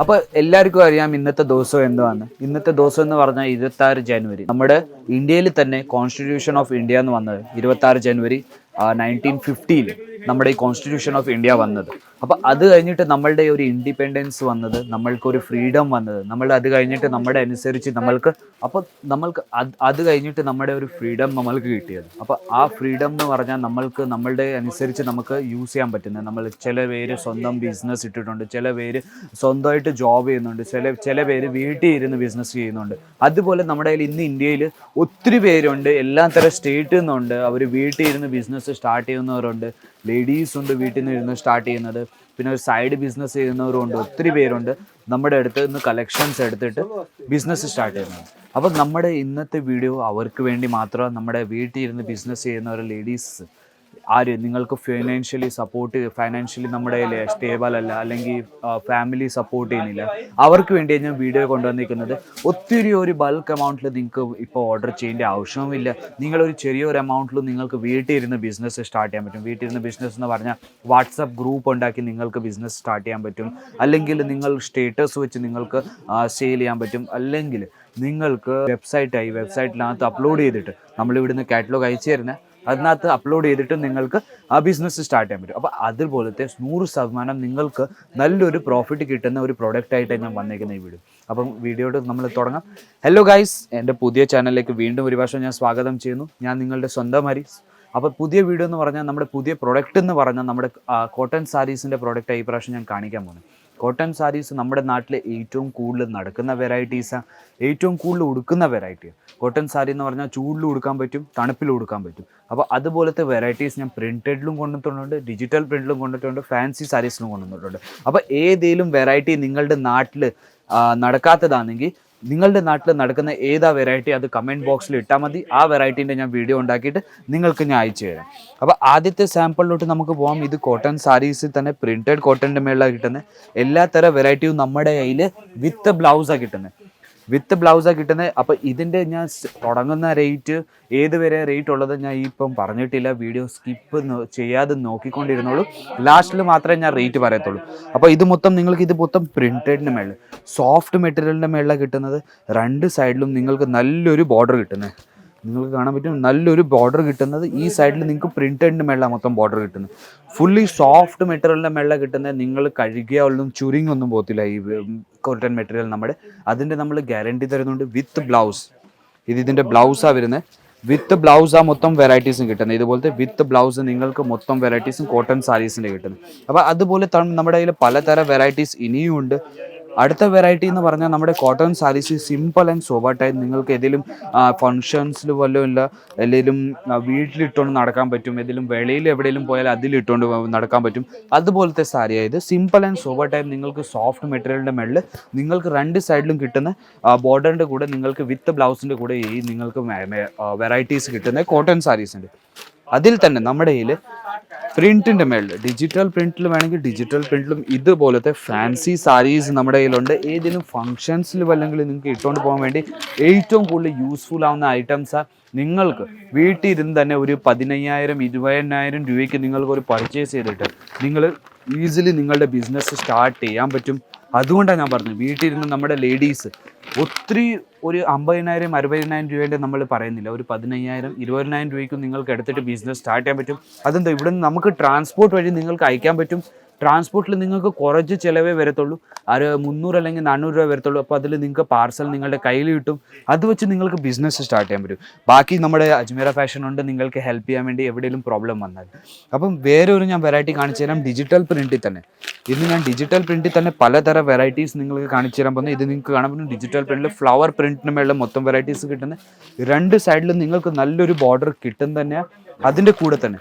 അപ്പൊ എല്ലാവർക്കും അറിയാം ഇന്നത്തെ ദിവസം എന്താണ് ഇന്നത്തെ ദിവസം എന്ന് പറഞ്ഞാൽ ഇരുപത്തി ആറ് ജനുവരി. നമ്മുടെ ഇന്ത്യയിൽ തന്നെ കോൺസ്റ്റിറ്റ്യൂഷൻ ഓഫ് ഇന്ത്യ എന്ന് വന്നത് ഇരുപത്തി ആറ് ജനുവരി നയന്റീൻ ഫിഫ്റ്റിയിൽ നമ്മുടെ ഈ കോൺസ്റ്റിറ്റ്യൂഷൻ ഓഫ് ഇന്ത്യ വന്നത്. അപ്പൊ അത് കഴിഞ്ഞിട്ട് നമ്മളുടെ ഒരു ഇൻഡിപെൻഡൻസ് വന്നത് നമ്മൾക്ക് ഒരു ഫ്രീഡം വന്നത്. നമ്മൾ അത് കഴിഞ്ഞിട്ട് നമ്മുടെ അനുസരിച്ച് നമ്മൾക്ക് അപ്പൊ നമ്മൾക്ക് അത് കഴിഞ്ഞിട്ട് നമ്മുടെ ഒരു ഫ്രീഡം നമ്മൾക്ക് കിട്ടിയത്. അപ്പൊ ആ ഫ്രീഡം എന്ന് പറഞ്ഞാൽ നമ്മൾക്ക് നമ്മളുടെ അനുസരിച്ച് നമുക്ക് യൂസ് ചെയ്യാൻ പറ്റുന്നത്. നമ്മൾ ചില പേര് സ്വന്തം ബിസിനസ് ഇട്ടിട്ടുണ്ട് ചില പേര് സ്വന്തമായിട്ട് ജോബ് ചെയ്യുന്നുണ്ട് ചില ചില പേര് വീട്ടിൽ ഇരുന്ന് ബിസിനസ് ചെയ്യുന്നുണ്ട്. അതുപോലെ നമ്മുടെ കയ്യിൽ ഇന്ന് ഇന്ത്യയിൽ ഒത്തിരി പേരുണ്ട്. എല്ലാ തരം സ്റ്റേറ്റിൽ നിന്നുണ്ട് അവർ വീട്ടിൽ ഇരുന്ന് ബിസിനസ് സ്റ്റാർട്ട് ചെയ്യുന്നവരുണ്ട്. ലേഡീസ് ഉണ്ട് വീട്ടിൽ നിന്ന് ഇരുന്ന് സ്റ്റാർട്ട് ചെയ്യുന്നത്. പിന്നെ ഒരു സൈഡ് ബിസിനസ് ചെയ്യുന്നവരുണ്ട് ഒത്തിരി പേരുണ്ട്. നമ്മുടെ അടുത്ത് നിന്ന് കളക്ഷൻസ് എടുത്തിട്ട് ബിസിനസ് സ്റ്റാർട്ട് ചെയ്യുന്നത്. അപ്പം നമ്മുടെ ഇന്നത്തെ വീഡിയോ അവർക്ക് വേണ്ടി മാത്രം നമ്മുടെ വീട്ടിൽ ഇരുന്ന് ബിസിനസ് ചെയ്യുന്നവർ ലേഡീസ് ആര് നിങ്ങൾക്ക് ഫിനാൻഷ്യലി സപ്പോർട്ട് ഫൈനാൻഷ്യലി നമ്മുടെ സ്റ്റേബിൾ അല്ല അല്ലെങ്കിൽ ഫാമിലി സപ്പോർട്ട് ചെയ്യുന്നില്ല. അവർക്ക് വേണ്ടി ഞാൻ വീഡിയോ കൊണ്ടുവന്നിരിക്കുന്നത്. ഒത്തിരി ഒരു ബൾക്ക് എമൗണ്ടിൽ നിങ്ങൾക്ക് ഇപ്പോൾ ഓർഡർ ചെയ്യേണ്ട ആവശ്യവുമില്ല. നിങ്ങളൊരു ചെറിയൊരു എമൗണ്ടിൽ നിങ്ങൾക്ക് വീട്ടിൽ ഇരുന്ന് ബിസിനസ് സ്റ്റാർട്ട് ചെയ്യാൻ പറ്റും. വീട്ടിൽ ഇരുന്ന് ബിസിനസ് എന്ന് പറഞ്ഞാൽ വാട്സപ്പ് ഗ്രൂപ്പ് ഉണ്ടാക്കി നിങ്ങൾക്ക് ബിസിനസ് സ്റ്റാർട്ട് ചെയ്യാൻ പറ്റും. അല്ലെങ്കിൽ നിങ്ങൾ സ്റ്റേറ്റസ് വെച്ച് നിങ്ങൾക്ക് സെയിൽ ചെയ്യാൻ പറ്റും. അല്ലെങ്കിൽ നിങ്ങൾക്ക് വെബ്സൈറ്റായി വെബ്സൈറ്റിനകത്ത് അപ്ലോഡ് ചെയ്തിട്ട് നമ്മൾ ഇവിടുന്ന് കാറ്റലോഗ് അയച്ചു തരുന്ന. അതിനകത്ത് അപ്ലോഡ് ചെയ്തിട്ട് നിങ്ങൾക്ക് ആ ബിസിനസ് സ്റ്റാർട്ട് ചെയ്യാൻ പറ്റും. അപ്പോൾ അതുപോലത്തെ നൂറ് ശതമാനം നിങ്ങൾക്ക് നല്ലൊരു പ്രോഫിറ്റ് കിട്ടുന്ന ഒരു പ്രോഡക്റ്റ് ആയിട്ട് ഞാൻ വന്നേക്കുന്ന ഈ വീഡിയോ അപ്പം വീഡിയോയോട് നമ്മൾ തുടങ്ങാം. ഹലോ ഗൈസ് എന്റെ പുതിയ ചാനലിലേക്ക് വീണ്ടും ഒരു പ്രാവശ്യം ഞാൻ സ്വാഗതം ചെയ്യുന്നു. ഞാൻ നിങ്ങളുടെ സ്വന്തം ഹരീസ് അപ്പോൾ പുതിയ വീഡിയോ എന്ന് പറഞ്ഞാൽ നമ്മുടെ പുതിയ പ്രൊഡക്റ്റ് എന്ന് പറഞ്ഞാൽ നമ്മുടെ കോട്ടൺ സാരീസിന്റെ പ്രോഡക്റ്റ് ഈ പ്രാവശ്യം ഞാൻ കാണിക്കാൻ പോകുന്നത് കോട്ടൺ സാരീസ് നമ്മുടെ നാട്ടിലെ ഏറ്റവും കൂടുതൽ നടക്കുന്ന വെറൈറ്റീസാണ് ഏറ്റവും കൂടുതൽ ഉടുക്കുന്ന വെറൈറ്റി കോട്ടൺ സാരി എന്ന് പറഞ്ഞാൽ ചൂടിൽ ഉടുക്കാൻ പറ്റും തണുപ്പിൽ ഉടുക്കാൻ പറ്റും. അപ്പോൾ അതുപോലത്തെ വെറൈറ്റീസ് ഞാൻ പ്രിന്റഡിലും കൊണ്ടുവന്നിട്ടുണ്ട് ഡിജിറ്റൽ പ്രിന്റിലും കൊണ്ടിട്ടുണ്ട് ഫാൻസി സാരീസിലും കൊണ്ടുവന്നിട്ടുണ്ട്. അപ്പോൾ ഏതെങ്കിലും വെറൈറ്റി നിങ്ങളുടെ നാട്ടിൽ നടക്കാത്തതാണെങ്കിൽ നിങ്ങളുടെ നാട്ടിൽ നടക്കുന്ന ഏതാ വെറൈറ്റി അത് കമന്റ് ബോക്സിൽ ഇട്ടാൽ മതി. ആ വെറൈറ്റീന്റെ ഞാൻ വീഡിയോ ഉണ്ടാക്കിയിട്ട് നിങ്ങൾക്ക് ഞാൻ അയച്ചു തരാം. അപ്പോൾ ആദ്യത്തെ സാമ്പിളിലോട്ട് നമുക്ക് പോകാം ഇത് കോട്ടൺ സാരീസിൽ തന്നെ പ്രിന്റഡ് കോട്ടന്റെ മേളിലാണ് കിട്ടുന്നത്. എല്ലാ തരം വെറൈറ്റിയും നമ്മുടെ കയ്യിൽ വിത്ത് ബ്ലൗസാണ് കിട്ടുന്നത്. വിത്ത് ബ്ലൗസാണ് കിട്ടുന്നത് അപ്പോൾ ഇതിന്റെ ഞാൻ തുടങ്ങുന്ന റേറ്റ് ഏത് വരെ റേറ്റ് ഉള്ളത് ഞാൻ ഇപ്പം പറഞ്ഞിട്ടില്ല. വീഡിയോ സ്കിപ്പ് ചെയ്യാതെ നോക്കിക്കൊണ്ടിരുന്നോളൂ. ലാസ്റ്റിൽ മാത്രമേ ഞാൻ റേറ്റ് പറയത്തുള്ളൂ. അപ്പോൾ ഇത് മൊത്തം നിങ്ങൾക്ക് ഇത് മൊത്തം പ്രിന്റഡിന്റെ മേളിൽ സോഫ്റ്റ് മെറ്റീരിയലിന്റെ മേളിലാണ് കിട്ടുന്നത്. രണ്ട് സൈഡിലും നിങ്ങൾക്ക് നല്ലൊരു ബോർഡർ കിട്ടുന്നത് നിങ്ങൾക്ക് കാണാൻ പറ്റും നല്ലൊരു ബോർഡർ കിട്ടുന്നത് ഈ സൈഡിൽ നിങ്ങൾക്ക് പ്രിന്റഡ് മേളിലാണ് മൊത്തം ബോർഡർ കിട്ടുന്നത്. ഫുള്ളി സോഫ്റ്റ് മെറ്റീരിയലിന്റെ മേളിലാണ് കിട്ടുന്നത് നിങ്ങൾ കഴുകിയാലും ചുരുങ്ങൊന്നും പോകത്തില്ല ഈ കോട്ടൺ മെറ്റീരിയൽ നമ്മുടെ. അതിന്റെ നമ്മൾ ഗ്യാരണ്ടി തരുന്നുണ്ട് വിത്ത് ബ്ലൗസ് ഇത് ഇതിന്റെ ബ്ലൗസാണ് വരുന്നത് വിത്ത് ബ്ലൗസ് മൊത്തം വെറൈറ്റീസും കിട്ടുന്നത്. ഇതുപോലത്തെ വിത്ത് ബ്ലൗസ് നിങ്ങൾക്ക് മൊത്തം വെറൈറ്റീസും കോട്ടൺ സാരീസിന്റെ കിട്ടുന്നത്. അപ്പോൾ അതുപോലെ നമ്മുടെ കയ്യിൽ പലതരം വെറൈറ്റീസ് ഇനിയും ഉണ്ട്. അടുത്ത വെറൈറ്റി എന്ന് പറഞ്ഞാൽ നമ്മുടെ കോട്ടൺ സാരീസ് സിമ്പിൾ ആൻഡ് സോബർട്ടായി നിങ്ങൾക്ക് ഏതെങ്കിലും ഫങ്ഷൻസിൽ വല്ലതും ഇല്ല എന്തെങ്കിലും വീട്ടിലിട്ടുകൊണ്ട് നടക്കാൻ പറ്റും ഏതെങ്കിലും വെളിയിൽ എവിടെയെങ്കിലും പോയാൽ അതിലിട്ടുകൊണ്ട് നടക്കാൻ പറ്റും. അതുപോലത്തെ സാരി ആയത് സിമ്പിൾ ആൻഡ് സോബർ നിങ്ങൾക്ക് സോഫ്റ്റ് മെറ്റീരിയലിന്റെ മുകളിൽ നിങ്ങൾക്ക് രണ്ട് സൈഡിലും കിട്ടുന്ന ബോർഡറിന്റെ കൂടെ നിങ്ങൾക്ക് വിത്ത് ബ്ലൗസിന്റെ കൂടെ ഈ നിങ്ങൾക്ക് വെറൈറ്റീസ് കിട്ടുന്ന കോട്ടൺ സാരീസ് ഉണ്ട്. അതിൽ തന്നെ നമ്മുടെ കയ്യിൽ പ്രിന്റിന്റെ മേളിൽ ഡിജിറ്റൽ പ്രിന്റിൽ വേണമെങ്കിൽ ഡിജിറ്റൽ പ്രിന്റിലും ഇതുപോലത്തെ ഫാൻസി സാരീസ് നമ്മുടെ കയ്യിലുണ്ട്. ഏതെങ്കിലും ഫംഗ്ഷൻസിൽ വല്ലെങ്കിൽ നിങ്ങൾക്ക് ഇട്ടുകൊണ്ട് പോകാൻ വേണ്ടി ഏറ്റവും കൂടുതൽ യൂസ്ഫുൾ ആവുന്ന ഐറ്റംസ് നിങ്ങൾക്ക് വീട്ടിൽ ഇരുന്ന് തന്നെ ഒരു പതിനയ്യായിരം ഇരുപതിനായിരം രൂപയ്ക്ക് നിങ്ങൾക്ക് ഒരു പർച്ചേസ് ചെയ്തിട്ട് നിങ്ങൾ ഈസിലി നിങ്ങളുടെ ബിസിനസ് സ്റ്റാർട്ട് ചെയ്യാൻ പറ്റും. അതുകൊണ്ടാണ് ഞാൻ പറഞ്ഞത് വീട്ടിലിരുന്ന് നമ്മുടെ ലേഡീസ് ഒത്തിരി ഒരു അമ്പതിനായിരം അറുപതിനായിരം രൂപേന്റെ നമ്മൾ പറയുന്നില്ല. ഒരു പതിനയ്യായിരം ഇരുപതിനായിരം രൂപയ്ക്കും നിങ്ങൾക്ക് എടുത്തിട്ട് ബിസിനസ് സ്റ്റാർട്ട് ചെയ്യാൻ പറ്റും. അതെന്താ ഇവിടെ നമുക്ക് ട്രാൻസ്പോർട്ട് വഴി നിങ്ങൾക്ക് അയക്കാൻ പറ്റും. ട്രാൻസ്പോർട്ടിൽ നിങ്ങൾക്ക് കുറച്ച് ചിലവേ വരത്തുള്ളൂ. ഒരു മുന്നൂറ് അല്ലെങ്കിൽ നാനൂറ് രൂപ വരത്തുള്ളൂ. അപ്പോൾ അതിൽ നിങ്ങൾക്ക് പാർസൽ നിങ്ങളുടെ കയ്യിൽ കിട്ടും. അത് വെച്ച് നിങ്ങൾക്ക് ബിസിനസ് സ്റ്റാർട്ട് ചെയ്യാൻ പറ്റും. ബാക്കി നമ്മുടെ അജ്മീറ ഫാഷൻ ഉണ്ട്. നിങ്ങൾക്ക് ഹെൽപ്പ് ചെയ്യാൻ വേണ്ടി എവിടെയെങ്കിലും പ്രോബ്ലം വന്നാൽ. അപ്പം വേറെ ഒരു ഞാൻ വെറൈറ്റി കാണിച്ചു തരാം. ഡിജിറ്റൽ പ്രിന്റിൽ തന്നെ. ഇന്ന് ഞാൻ ഡിജിറ്റൽ പ്രിന്റിൽ തന്നെ പലതരം വെറൈറ്റീസ് നിങ്ങൾക്ക് കാണിച്ചു തരാൻ പോകുന്നത് ഇത് നിങ്ങൾക്ക് കാണാൻ പറ്റും. ഡിജിറ്റൽ പ്രിന്റിൽ ഫ്ലവർ പ്രിന്റിന് മേളിൽ മൊത്തം വെറൈറ്റീസ് കിട്ടുന്നത്. രണ്ട് സൈഡിലും നിങ്ങൾക്ക് നല്ലൊരു ബോർഡർ കിട്ടും തന്നെ അതിന്റെ കൂടെ തന്നെ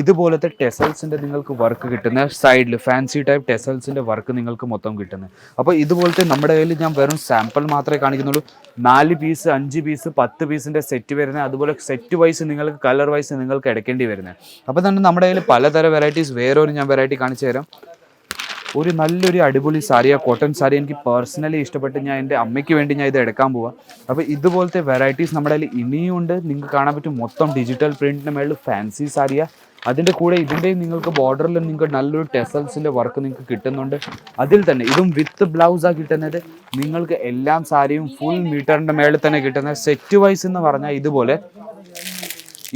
ഇതുപോലത്തെ ടെസൽസിന്റെ നിങ്ങൾക്ക് വർക്ക് കിട്ടുന്ന സൈഡിൽ ഫാൻസി ടൈപ്പ് ടെസൽസിന്റെ വർക്ക് നിങ്ങൾക്ക് മൊത്തം കിട്ടുന്നത്. അപ്പോൾ ഇതുപോലത്തെ നമ്മുടെ കയ്യിൽ ഞാൻ വെറും സാമ്പിൾ മാത്രമേ കാണിക്കുന്നുള്ളൂ. നാല് പീസ് അഞ്ച് പീസ് പത്ത് പീസിന്റെ സെറ്റ് വരുന്നത് അതുപോലെ സെറ്റ് വൈസ് നിങ്ങൾക്ക് കളർ വൈസ് നിങ്ങൾക്ക് എടുക്കേണ്ടി വരുന്നത്. അപ്പോൾ തന്നെ നമ്മുടെ കയ്യിൽ പലതരം വെറൈറ്റീസ് വേറെ ഒരു ഞാൻ വെറൈറ്റി കാണിച്ചു തരാം. ഒരു നല്ലൊരു അടിപൊളി സാരിയാ കോട്ടൺ സാരി. എനിക്ക് പേഴ്സണലി ഇഷ്ടപ്പെട്ട് ഞാൻ എന്റെ അമ്മയ്ക്ക് വേണ്ടി ഞാൻ ഇത് എടുക്കാൻ പോവാം. അപ്പോൾ ഇതുപോലത്തെ വെറൈറ്റീസ് നമ്മുടെ കയ്യിൽ ഇനിയും ഉണ്ട്. നിങ്ങൾക്ക് കാണാൻ പറ്റും മൊത്തം ഡിജിറ്റൽ പ്രിന്റിന് മേളിൽ ഫാൻസി സാരിയാ. അതിന്റെ കൂടെ ഇതിന്റെയും നിങ്ങൾക്ക് ബോർഡറിൽ നിങ്ങൾക്ക് നല്ലൊരു ടെസൽസിന്റെ വർക്ക് നിങ്ങൾക്ക് കിട്ടുന്നുണ്ട്. അതിൽ തന്നെ ഇതും വിത്ത് ബ്ലൗസാണ് കിട്ടുന്നത്. നിങ്ങൾക്ക് എല്ലാം സാരിയും ഫുൾ മീറ്ററിന്റെ മേളിൽ തന്നെ കിട്ടുന്നത്. സെറ്റ് വൈസ് എന്ന് പറഞ്ഞാൽ ഇതുപോലെ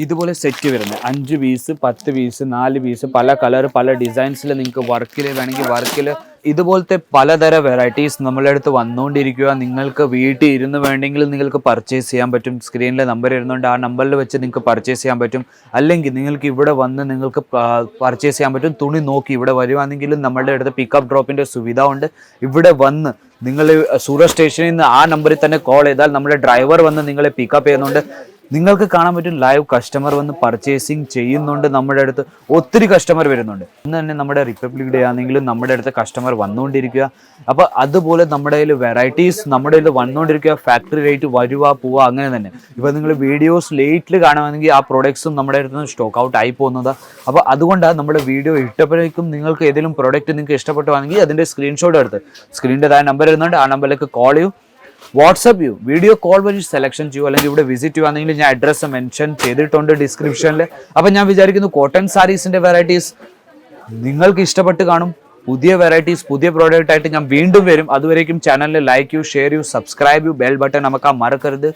ഇതുപോലെ സെറ്റ് വരുന്നത്. അഞ്ച് പീസ് പത്ത് പീസ് നാല് പീസ് പല കളർ പല ഡിസൈൻസിൽ നിങ്ങൾക്ക് വർക്കിൽ വേണമെങ്കിൽ വർക്കിൽ ഇതുപോലത്തെ പലതര വെറൈറ്റീസ് നമ്മളുടെ അടുത്ത് വന്നുകൊണ്ടിരിക്കുക നിങ്ങൾക്ക് വീട്ടിൽ ഇരുന്ന് വേണമെങ്കിൽ നിങ്ങൾക്ക് പർച്ചേസ് ചെയ്യാൻ പറ്റും. സ്ക്രീനിലെ നമ്പർ ഇരുന്നുകൊണ്ട് ആ നമ്പറിൽ വെച്ച് നിങ്ങൾക്ക് പർച്ചേസ് ചെയ്യാൻ പറ്റും. അല്ലെങ്കിൽ നിങ്ങൾക്ക് ഇവിടെ വന്ന് നിങ്ങൾക്ക് പർച്ചേസ് ചെയ്യാൻ പറ്റും. തുണി നോക്കി ഇവിടെ വരുവാണെങ്കിലും നമ്മളുടെ അടുത്ത് പിക്കപ്പ് ഡ്രോപ്പിന്റെ സുവിധ ഉണ്ട്. ഇവിടെ വന്ന് നിങ്ങൾ സൂറ സ്റ്റേഷനിൽ നിന്ന് ആ നമ്പറിൽ തന്നെ കോൾ ചെയ്താൽ നമ്മുടെ ഡ്രൈവർ വന്ന് നിങ്ങളെ പിക്കപ്പ് ചെയ്യുന്നുണ്ട്. നിങ്ങൾക്ക് കാണാൻ പറ്റും ലൈവ് കസ്റ്റമർ വന്ന് പർച്ചേസിങ് ചെയ്യുന്നുണ്ട് നമ്മുടെ അടുത്ത്. ഒത്തിരി കസ്റ്റമർ വരുന്നുണ്ട്. ഇന്ന് തന്നെ നമ്മുടെ റിപ്പബ്ലിക് ഡേ ആണെങ്കിലും നമ്മുടെ അടുത്ത് കസ്റ്റമർ വന്നുകൊണ്ടിരിക്കുക. അപ്പോൾ അതുപോലെ നമ്മുടെ കയ്യിൽ വെറൈറ്റീസ് നമ്മുടെ കയ്യിൽ വന്നുകൊണ്ടിരിക്കുക. ഫാക്ടറി റേറ്റ് വരുക പോവുക അങ്ങനെ തന്നെ. ഇപ്പൊ നിങ്ങൾ വീഡിയോസ് ലേറ്റിൽ കാണുകയാണെങ്കിൽ ആ പ്രൊഡക്ട്സും നമ്മുടെ അടുത്ത് സ്റ്റോക്ക് ഔട്ട് ആയി പോകുന്നത്. അപ്പോൾ അതുകൊണ്ടാണ് നമ്മുടെ വീഡിയോ ഇട്ടപ്പോഴേക്കും നിങ്ങൾക്ക് ഏതെങ്കിലും പ്രോഡക്റ്റ് നിങ്ങൾക്ക് ഇഷ്ടപ്പെട്ടുവാണെങ്കിൽ അതിന്റെ സ്ക്രീൻഷോട്ട് എടുത്ത്. സ്ക്രീനിന്റെ താഴെ നമ്പർ വരുന്നുണ്ട് ആ നമ്പറിലേക്ക് കോൾ ചെയ്യൂ. വാട്സപ്പ് ചെയ്യൂ വീഡിയോ കോൾ വഴി സെലക്ഷൻ ചെയ്യൂ. അല്ലെങ്കിൽ ഇവിടെ വിസിറ്റ് ചെയ്യുവാണെങ്കിൽ ഞാൻ അഡ്രസ്സ് മെൻഷൻ ചെയ്തിട്ടുണ്ട് ഡിസ്ക്രിപ്ഷനിൽ അപ്പം ഞാൻ വിചാരിക്കുന്നു കോട്ടൺ സാരീസിന്റെ വെറൈറ്റീസ് നിങ്ങൾക്ക് ഇഷ്ടപ്പെട്ട് കാണും. പുതിയ വെറൈറ്റീസ് പുതിയ പ്രോഡക്റ്റ് ആയിട്ട് ഞാൻ വീണ്ടും വരും. അതുവരേക്കും ചാനലിൽ ലൈക്ക് ചെയ്യൂ ഷെയർ ചെയ്യൂ സബ്സ്ക്രൈബ് ചെയ്യൂ ബെൽ ബട്ടൺ നമുക്ക് മറക്കരുത്.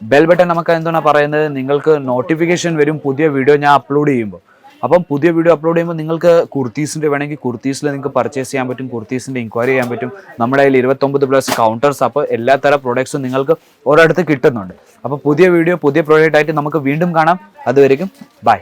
ബെൽ ബട്ടൺ നമുക്ക് എന്താണ് പറയുന്നത്? നിങ്ങൾക്ക് നോട്ടിഫിക്കേഷൻ വരും പുതിയ വീഡിയോ ഞാൻ അപ്ലോഡ് ചെയ്യുമ്പോൾ. അപ്പം പുതിയ വീഡിയോ അപ്ലോഡ് ചെയ്യുമ്പോൾ നിങ്ങൾക്ക് കുർത്തീസിന്റെ വേണമെങ്കിൽ കുർത്തീസിൽ നിങ്ങൾക്ക് പർച്ചേസ് ചെയ്യാൻ പറ്റും കുർത്തീസിന്റെ ഇൻക്വയറി ചെയ്യാൻ പറ്റും. നമ്മുടെ കയ്യിൽ ഇരുപത്തൊമ്പത് പ്ലസ് കൗണ്ടേഴ്സ് അപ്പോൾ എല്ലാ തരം പ്രോഡക്ട്സും നിങ്ങൾക്ക് ഒരിടത്ത് കിട്ടുന്നുണ്ട്. അപ്പോൾ പുതിയ വീഡിയോ പുതിയ പ്രോഡക്റ്റ് ആയിട്ട് നമുക്ക് വീണ്ടും കാണാം. അതുവരെയും ബൈ